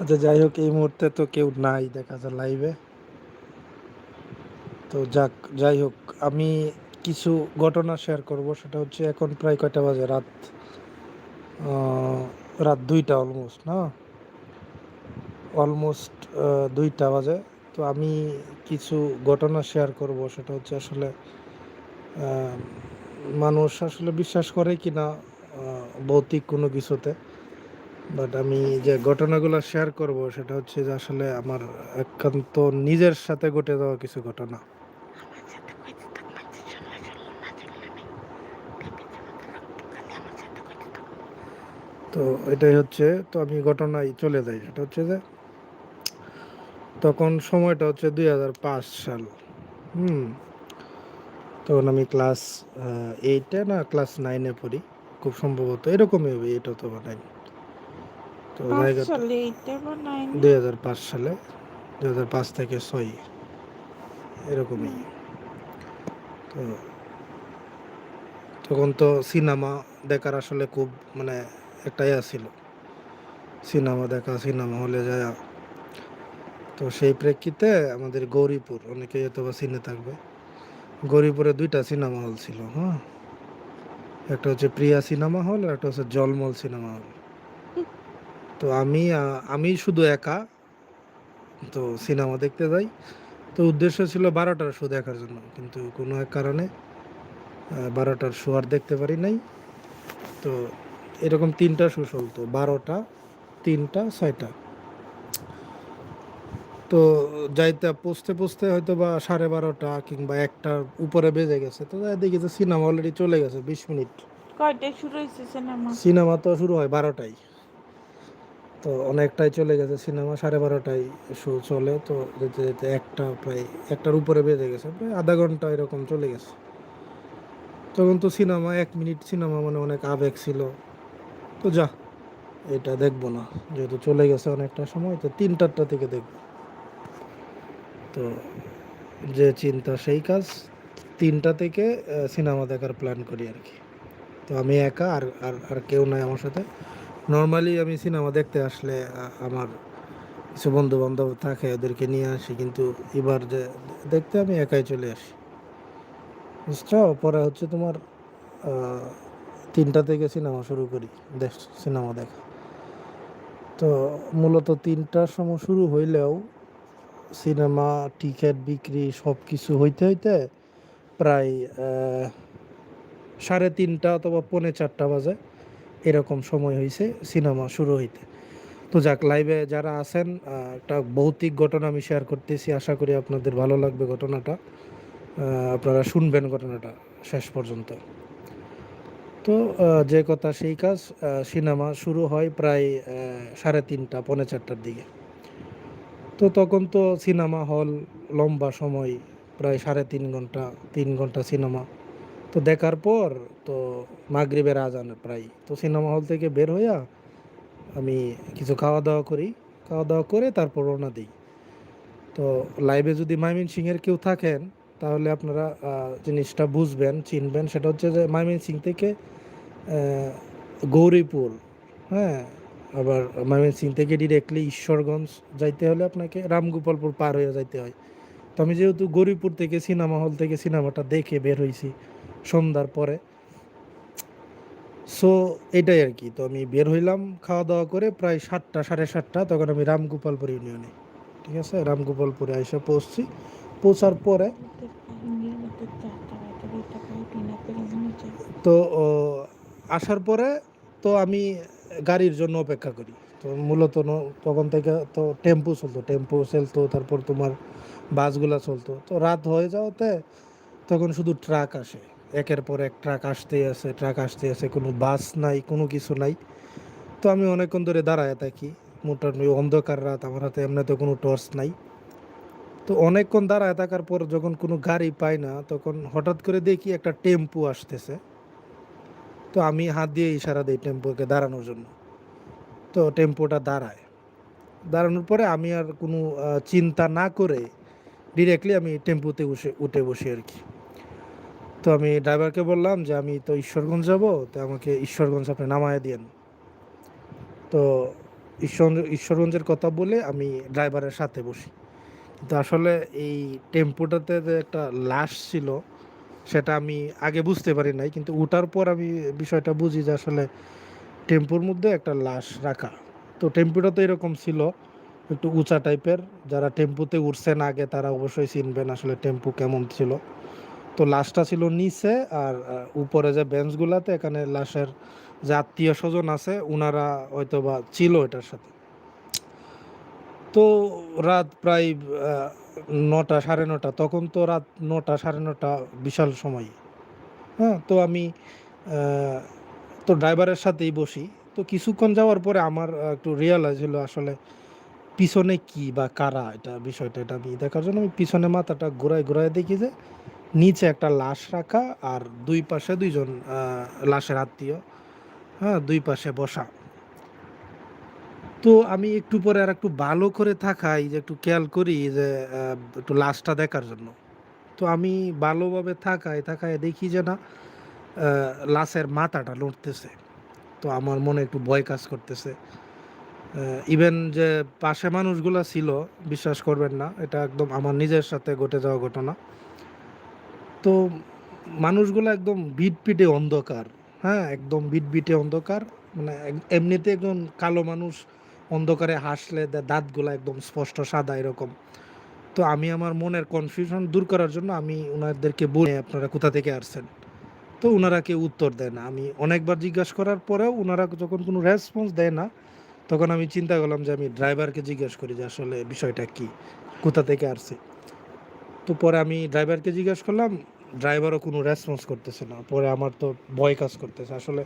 আচ্ছা যাই হোক, এই মুহূর্তে তো কেউ নাই দেখা যায় লাইভে তো যাক, যাই হোক, আমি কিছু ঘটনা শেয়ার করব, সেটা হচ্ছে এখন প্রায় কয়টা বাজে? রাত রাত দুইটা অলমোস্ট না? অলমোস্ট দুইটা বাজে। তো আমি কিছু ঘটনা শেয়ার করব, সেটা হচ্ছে আসলে মানুষ আসলে বিশ্বাস করে কি না ভৌতিক কোনো কিছুতে। বাট আমি যে ঘটনাগুলো শেয়ার করব, সেটা হচ্ছে যে আসলে আমার একান্ত নিজের সাথে ঘটে যাওয়া কিছু ঘটনা। তো এটাই হচ্ছে, তো আমি ঘটনায় চলে যাই। সেটা হচ্ছে যে, তখন সময়টা হচ্ছে দুই হাজার পাঁচ সাল। হুম। তখন আমি ক্লাস এইটে না ক্লাস নাইনে পড়ি। খুব সম্ভবত এরকমই হবে এইট অথবা নাইন তো দুই হাজার পাঁচ সালে দুই হাজার পাঁচ থেকে ছয়। এরকমই। তো তখন তো সিনেমা দেখার আসলে খুব মানে একটা ইয়া ছিল। সিনেমা দেখা সিনেমা হলে যায়। তো সেই প্রেক্ষিতে আমাদের গৌরীপুর অনেকে হয়তো বা চিনে থাকবে। গৌরীপুরে দুইটা সিনেমা হল ছিল হ্যাঁ? একটা হচ্ছে প্রিয়া সিনেমা হল আর একটা হচ্ছে জলমল সিনেমা হল। তো আমি আমি শুধু একা তো সিনেমা দেখতে যাই। তো উদ্দেশ্য ছিল বারোটার শো দেখার জন্য কিন্তু কোনো এক কারণে বারোটার শো আর দেখতে পারি নাই। তো এরকম তিনটা শো চলতো বারোটা তিনটা ছয়টা। তো যাইতে পৌঁছতে পৌঁছতে হয়তো বা সাড়ে বারোটা কিংবা একটার উপরে বেজে গেছে তো দেখি যে সিনেমা অলরেডি চলে গেছে বিশ মিনিট। কয়টায় শুরু হয়েছে সিনেমা? সিনেমা তো শুরু হয় বারোটায়। তো অনেকটাই চলে গেছে, সিনেমা সাড়ে বারোটায় শো চলে, তো যেতে যেতে একটা প্রায়, একটার উপরে বেজে গেছে, প্রায় আধা ঘণ্টা এরকম চলে গেছে। তখন তো সিনেমা, এক মিনিট সিনেমা মানে অনেক আবেগ ছিল। তো যা, এটা দেখব না, যেহেতু চলে গেছে অনেকটা সময়, তো তিনটারটা থেকে দেখব। তো যে চিন্তা সেই কাজ, তিনটা থেকে সিনেমা দেখার প্ল্যান করি আর কি। তো আমি একা আর আর আর কেউ নাই আমার সাথে। নর্মালি আমি সিনেমা দেখতে আসলে আমার কিছু বন্ধু বান্ধব থাকে ওদেরকে নিয়ে আসি, কিন্তু এবার যে দেখতে আমি একাই চলে আসি। বুঝছ? পরে হচ্ছে তোমার তিনটা থেকে সিনেমা শুরু করি দেখ সিনেমা দেখা। তো মূলত তিনটার সময় শুরু হইলেও সিনেমা টিকিট বিক্রি সব কিছু হইতে হইতে প্রায় সাড়ে তিনটা অথবা পৌনে চারটা বাজে। এরকম সময় হয়েছে সিনেমা শুরু হইতে। তো যাক লাইভে যারা আছেন একটা ভৌতিক ঘটনা আমি শেয়ার করতেছি, আশা করি আপনাদের ভালো লাগবে ঘটনাটা। আপনারা শুনবেন ঘটনাটা শেষ পর্যন্ত। তো যে কথা সেই কাজ সিনেমা শুরু হয় প্রায় সাড়ে তিনটা, পৌনে চারটার দিকে। তো তখন তো সিনেমা হল লম্বা সময়, প্রায় সাড়ে তিন ঘণ্টা তিন ঘণ্টা সিনেমা। তো দেখার পর তো মাগরিবের আজান প্রায়, তো সিনেমা হল থেকে বের হইয়া আমি কিছু খাওয়া দাওয়া করি। খাওয়া দাওয়া করে তারপর রওনা দিই। তো লাইভে যদি মাইমিন সিংয়ের কেউ থাকেন, তাহলে আপনারা জিনিসটা বুঝবেন, চিনবেন। সেটা হচ্ছে যে মাইমিন সিং থেকে গৌরীপুর হ্যাঁ? আবার ময়মনসিং সিং থেকে ডিরেক্টলি ঈশ্বরগঞ্জ যাইতে হলে আপনাকে রামগোপালপুর পার হয়ে যাইতে হয়। তো আমি যেহেতু গৌরীপুর থেকে সিনেমা হল থেকে সিনেমাটা দেখে বের হয়েছি সন্ধ্যার পরে। সো এটাই আর কি। তো আমি বের হইলাম খাওয়া দাওয়া করে প্রায় সাতটা, সাড়ে সাতটা, তখন আমি রামগোপালপুর ইউনিয়নে। ঠিক আছে? রামগোপালপুরে এসে পৌঁছছি। পৌঁছার পরে তো আসার পরে তো আমি গাড়ির জন্য অপেক্ষা করি। তো মূলত তখন থেকে তো টেম্পু চলতো। টেম্পু চলতো, তারপর তোমার বাসগুলা চলতো। তো রাত হয়ে যাওয়াতে তখন শুধু ট্রাক আসে। একের পর এক ট্রাক আসতেই আছে, ট্রাক আসতে আছে, কোনো বাস নাই, কোনো কিছু নাই। তো আমি অনেকক্ষণ ধরে দাঁড়ায় থাকি, মোটামুটি অন্ধকার রাত, আমার হাতে এমনিতে কোনো টর্চ নাই। তো অনেকক্ষণ দাঁড়ায় থাকার পর যখন কোনো গাড়ি পাই না, তখন হঠাৎ করে দেখি একটা টেম্পু আসতেছে। তো আমি হাত দিয়ে ইশারা দিই টেম্পুকে দাঁড়ানোর জন্য। তো টেম্পোটা দাঁড়ায়। দাঁড়ানোর পরে আমি আর কোনো চিন্তা না করে ডিরেক্টলি আমি টেম্পুতে উঠে বসি আর কি। তো আমি ড্রাইভারকে বললাম যে, আমি তো ঈশ্বরগঞ্জ যাব, তো আমাকে ঈশ্বরগঞ্জ আপনি নামায় দিয়েন। তো ঈশ্বর ঈশ্বরগঞ্জের কথা বলে আমি ড্রাইভারের সাথে বসি। কিন্তু আসলে এই টেম্পোটাতে যে একটা লাশ ছিল, সেটা আমি আগে বুঝতে পারি নাই। কিন্তু উঠার পর আমি বিষয়টা বুঝি যে, আসলে টেম্পোর মধ্যে একটা লাশ রাখা। তো টেম্পোটা তো এরকম ছিল, একটু উঁচা টাইপের যারা টেম্পুতে উঠছেন আগে, তারা অবশ্যই চিনবেন আসলে টেম্পু কেমন ছিল। তো লাশটা ছিল নিচে আর উপরে যে বেঞ্চগুলাতে এখানে লাশের যে আত্মীয় স্বজন আছে ওনারা হয়তো বা ছিল এটার সাথে। তো রাত প্রায় নটা, সাড়ে নটা, তখন তো রাত নটা, সাড়ে নটা বিশাল সময়। হ্যাঁ তো আমি তো ড্রাইভারের সাথেই বসি। তো কিছুক্ষণ যাওয়ার পরে আমার একটু রিয়ালাইজ হলো আসলে পিছনে কি বা কারা, এটা বিষয়টা, এটা আমি দেখার জন্য আমি পিছনে মাথাটা ঘুরায় ঘুরায় দেখি যে নিচে একটা লাশ রাখা আর দুই পাশে দুইজন লাশের আত্মীয় হ্যাঁ দুই পাশে বসা। তো আমি একটু পরে আর একটু ভালো করে থাকাই যে একটু খেয়াল করি যে একটু লাশটা দেখার জন্য। তো আমি ভালোভাবে থাকায় থাকায় দেখি যে না লাশের মাথাটা লড়তেছে। তো আমার মনে একটু ভয় কাজ করতেছে। ইভেন যে পাশে মানুষগুলো ছিল, বিশ্বাস করবেন না, এটা একদম আমার নিজের সাথে ঘটে যাওয়া ঘটনা। তো মানুষগুলো একদম বিট বিটপিটে অন্ধকার হ্যাঁ? একদম বিট বিটবিটে অন্ধকার। মানে এমনিতে একদম কালো মানুষ অন্ধকারে হাসলে দাঁতগুলো একদম স্পষ্ট সাদা এরকম। তো আমি আমার মনের কনফিউশন দূর করার জন্য আমি ওনাদেরকে বলি, আপনারা কোথা থেকে আসছেন? তো ওনারা কেউ উত্তর দেয় না। আমি অনেকবার জিজ্ঞাসা করার পরেও ওনারা যখন কোনো রেসপন্স দেয় না, তখন আমি চিন্তা করলাম যে আমি ড্রাইভারকে জিজ্ঞেস করি যে আসলে বিষয়টা কি? কোথা থেকে আসছে? তো পরে আমি ড্রাইভারকে জিজ্ঞেস করলাম ড্রাইভারও কোনো রেসপন্স করতেছে না। পরে আমার তো ভয় কাজ করতেছে। আসলে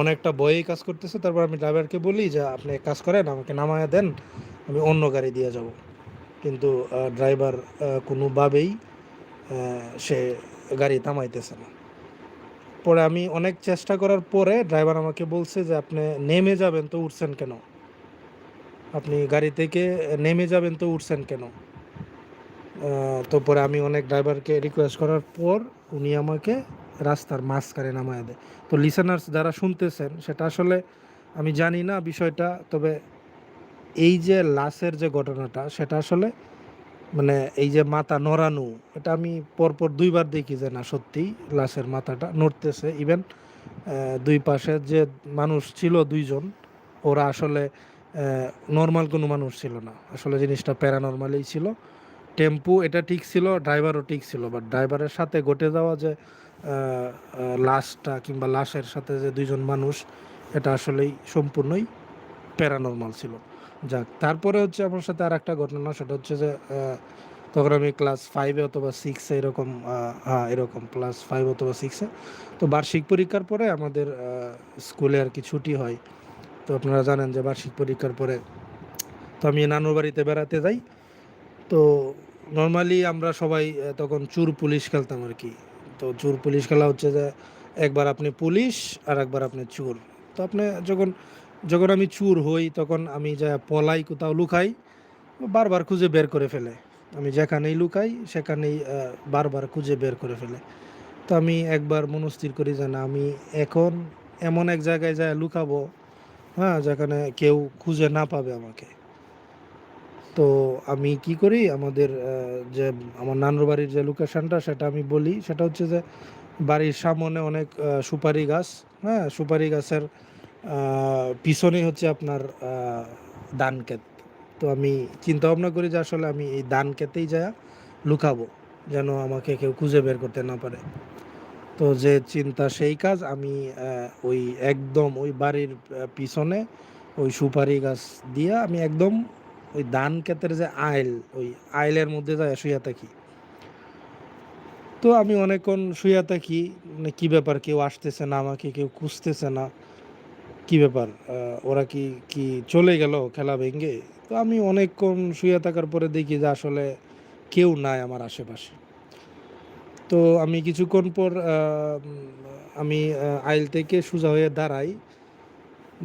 অনেকটা ভয়ই কাজ করতেছে। তারপর আমি ড্রাইভারকে বলি যে, আপনি কাজ করেন, আমাকে নামায় দেন, আমি অন্য গাড়ি দিয়ে যাব। কিন্তু ড্রাইভার কোনোভাবেই সে গাড়ি থামাইতেছে না। পরে আমি অনেক চেষ্টা করার পরে ড্রাইভার আমাকে বলছে যে, আপনি নেমে যাবেন তো উঠছেন কেন? আপনি গাড়ি থেকে নেমে যাবেন তো উঠছেন কেন? তো পরে আমি অনেক ড্রাইভারকে রিকোয়েস্ট করার পর উনি আমাকে রাস্তার মাঝখানে নামায় দেয়। তো লিসেনার্স যারা শুনতেছেন, সেটা আসলে আমি জানি না বিষয়টা, তবে এই যে লাশের যে ঘটনাটা, সেটা আসলে মানে এই যে মাথা নড়ানো, এটা আমি পরপর দুইবার দেখি যে না সত্যি লাশের মাথাটা নড়তেছে। ইভেন দুই পাশে যে মানুষ ছিল দুইজন, ওরা আসলে নর্মাল কোনো মানুষ ছিল না। আসলে জিনিসটা প্যারা প্যারানর্মালই ছিল। টেম্পু, এটা ঠিক ছিল, ড্রাইভারও ঠিক ছিল বাট ড্রাইভারের সাথে ঘটে যাওয়া যে লাশটা কিংবা লাশের সাথে যে দুইজন মানুষ, এটা আসলেই সম্পূর্ণই প্যারানর্মাল ছিল। যাক, তারপরে হচ্ছে আমার সাথে আর একটা ঘটনা, সেটা হচ্ছে যে তখন আমি ক্লাস ফাইভে অথবা সিক্সে এরকম হ্যাঁ এরকম ক্লাস ফাইভ অথবা সিক্সে তো বার্ষিক পরীক্ষার পরে আমাদের স্কুলে আর কি ছুটি হয়। তো আপনারা জানেন যে বার্ষিক পরীক্ষার পরে তো আমি নানুর বাড়িতে বেড়াতে যাই। তো নর্মালি আমরা সবাই তখন চুর পুলিশ খেলতাম আর কি। তো চুর পুলিশ খেলা হচ্ছে যে, একবার আপনি পুলিশ আর একবার আপনি চুর। তো আপনি যখন যখন আমি চুর হই, তখন আমি যা পলাই কোথাও লুকাই, বারবার খুঁজে বের করে ফেলে। আমি যেখানেই লুকাই, সেখানেই বারবার খুঁজে বের করে ফেলে। তো আমি একবার মনস্থির করি যে, না, আমি এখন এমন এক জায়গায় যা লুকাবো হ্যাঁ যেখানে কেউ খুঁজে না পাবে আমাকে। তো আমি কি করি? আমাদের যে আমার নানুর বাড়ির যে লোকেশনটা সেটা আমি বলি। সেটা হচ্ছে যে বাড়ির সামনে অনেক সুপারি গাছ হ্যাঁ? সুপারি গাছের পিছনেই হচ্ছে আপনার ধান ক্ষেত। তো আমি চিন্তা ভাবনা করি যে আসলে আমি এই ধান ক্ষেতেই যা লুকাবো, যেন আমাকে কেউ খুঁজে বের করতে না পারে। তো যে চিন্তা, সেই কাজ আমি ওই একদম ওই বাড়ির পিছনে ওই সুপারি গাছ দিয়ে আমি একদম ওই ধান ক্ষেতের যে আইল, ওই আইলের মধ্যে যায় শুয়ে থাকি। তো আমি অনেকক্ষণ শুয়ে থাকি মানে কী ব্যাপার, কেউ আসতেছে না আমাকে, কেউ খুঁজতেছে না, কি ব্যাপার ওরা কি কি চলে গেল খেলা ভেঙে? তো আমি অনেকক্ষণ শুয়ে থাকার পরে দেখি যে আসলে কেউ নাই আমার আশেপাশে। তো আমি কিছুক্ষণ পর আমি আইল থেকে সোজা হয়ে দাঁড়াই।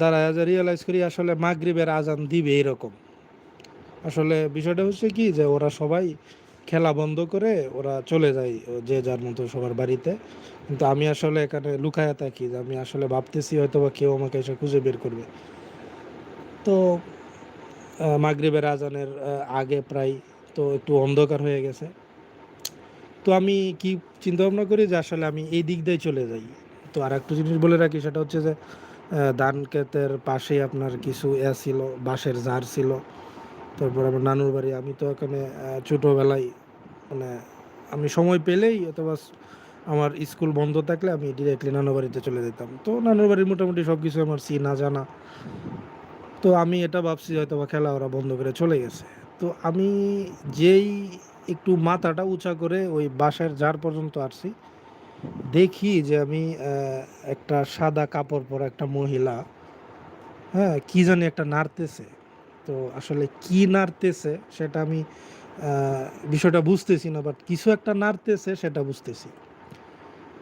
দাঁড়ায় যে রিয়েলাইজ করি আসলে মাগরিবের আজান দিবে এরকম। আসলে বিষয়টা হচ্ছে কি যে ওরা সবাই খেলা বন্ধ করে ওরা চলে যায় যে যার মতো সবার বাড়িতে। কিন্তু আমি আসলে এখানে লুকায়া থাকি যে আমি আসলে ভাবতেছি হয়তো বা কেউ আমাকে এসে খুঁজে বের করবে। তো মাগরিবের আজানের আগে প্রায় তো একটু অন্ধকার হয়ে গেছে। তো আমি কি চিন্তা ভাবনা করি যে আসলে আমি এই দিক দিয়ে চলে যাই। তো আর একটা জিনিস বলে রাখি সেটা হচ্ছে যে ধান ক্ষেতের পাশেই আপনার কিছু এ ছিল, বাঁশের জার ছিল। তারপর আমার নানুর বাড়ি। আমি তো এখানে ছোটোবেলায় মানে আমি সময় পেলেই অথবা আমার স্কুল বন্ধ থাকলে আমি ডিরেক্টলি নানুর বাড়িতে চলে যেতাম। তো নানুর বাড়ির মোটামুটি সব কিছু আমার চিনা জানা। তো আমি এটা ভাবছি হয়তো বা খেলা ওরা বন্ধ করে চলে গেছে। তো আমি যেই একটু মাথাটা উঁচা করে ওই বাসার জার পর্যন্ত আসছি, দেখি যে আমি একটা সাদা কাপড় পরা একটা মহিলা হ্যাঁ কী জানি একটা নাড়তেছে। তো আসলে কি নাড়তেছে সেটা আমি বিষয়টা বুঝতেছি না বাট কিছু একটা নাড়তেছে সেটা বুঝতেছি।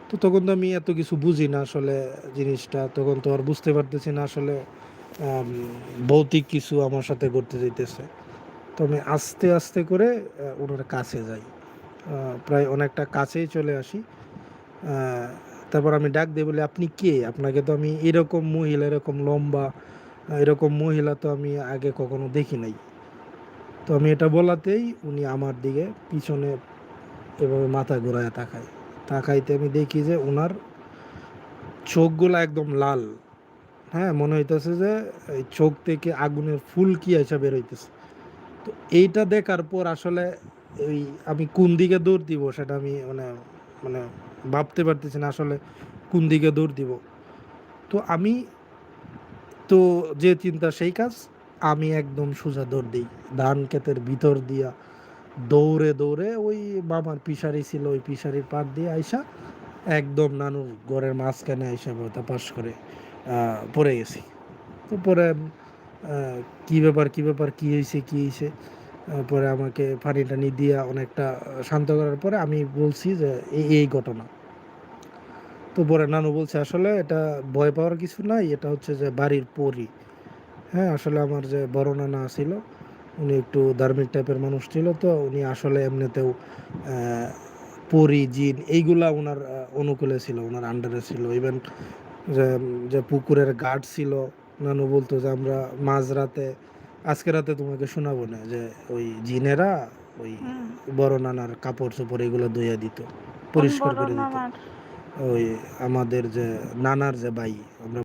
তো তখন তো আমি এত কিছু বুঝি না আসলে জিনিসটা, তখন তো আর বুঝতে পারতেছি না আসলে ভৌতিক কিছু আমার সাথে ঘটতে যাইতেছে। তো আমি আস্তে আস্তে করে ওনার কাছে যাই। প্রায় অনেকটা কাছেই চলে আসি। তারপর আমি ডাক দিয়ে বলি, আপনি কে? আপনাকে তো আমি এরকম মহিলা, এরকম লম্বা এরকম মহিলা তো আমি আগে কখনো দেখি নাই। তো আমি এটা বলাতেই উনি আমার দিকে পিছনে এভাবে মাথা ঘোরায় তাকায়। তাকাইতে আমি দেখি যে ওনার চোখগুলো একদম লাল। হ্যাঁ মনে হইতেছে যে এই চোখ থেকে আগুনের ফুল ফুলকি এসে বের হইতেছে। তো এইটা দেখার পর আসলে ওই আমি কোন দিকে দৌড় দিব সেটা আমি মানে মানে ভাবতে পারতেছি না আসলে কোন দিকে দৌড় দিব। তো আমি তো যে চিন্তা, সেই কাজ আমি একদম সোজা দৌড় দিই। ধান ক্ষেতের ভিতর দিয়া দৌড়ে দৌড়ে ওই মামার পিসারি ছিল, ওই পিসারির পার দিয়ে আইসা একদম নানুর ঘরের মাঝখানে আইসা পাশ করে পড়ে গেছি। তো পরে কি ব্যাপার কি ব্যাপার, কি হয়েছে কি হয়েছে পরে আমাকে পানি টানি দিয়া অনেকটা শান্ত করার পরে আমি বলছি যে এই ঘটনা। তো পরে নানু বলছে আসলে এটা ভয় পাওয়ার কিছু নাই এটা হচ্ছে যে বাড়ির পরি। হ্যাঁ আসলে আমার যে বড় নানা ছিল উনি একটু ধার্মিক টাইপের মানুষ ছিল তো উনি আসলে এমনিতেও পরি জিন এইগুলা ওনার অনুকূলে ছিল ওনার আন্ডারে ছিল। ইভেন যে যে পুকুরের গার্ড ছিল নানু বলতো যে আমরা মাঝরাতে আজকে রাতে তোমাকে শোনাবো না। যে ওই জিনেরা ওই বড় নানার কাপড় চোপড় এগুলো ধুইয়া দিত পরিষ্কার করে দিত। ওই আমাদের যে নানার যে ভাই আমরা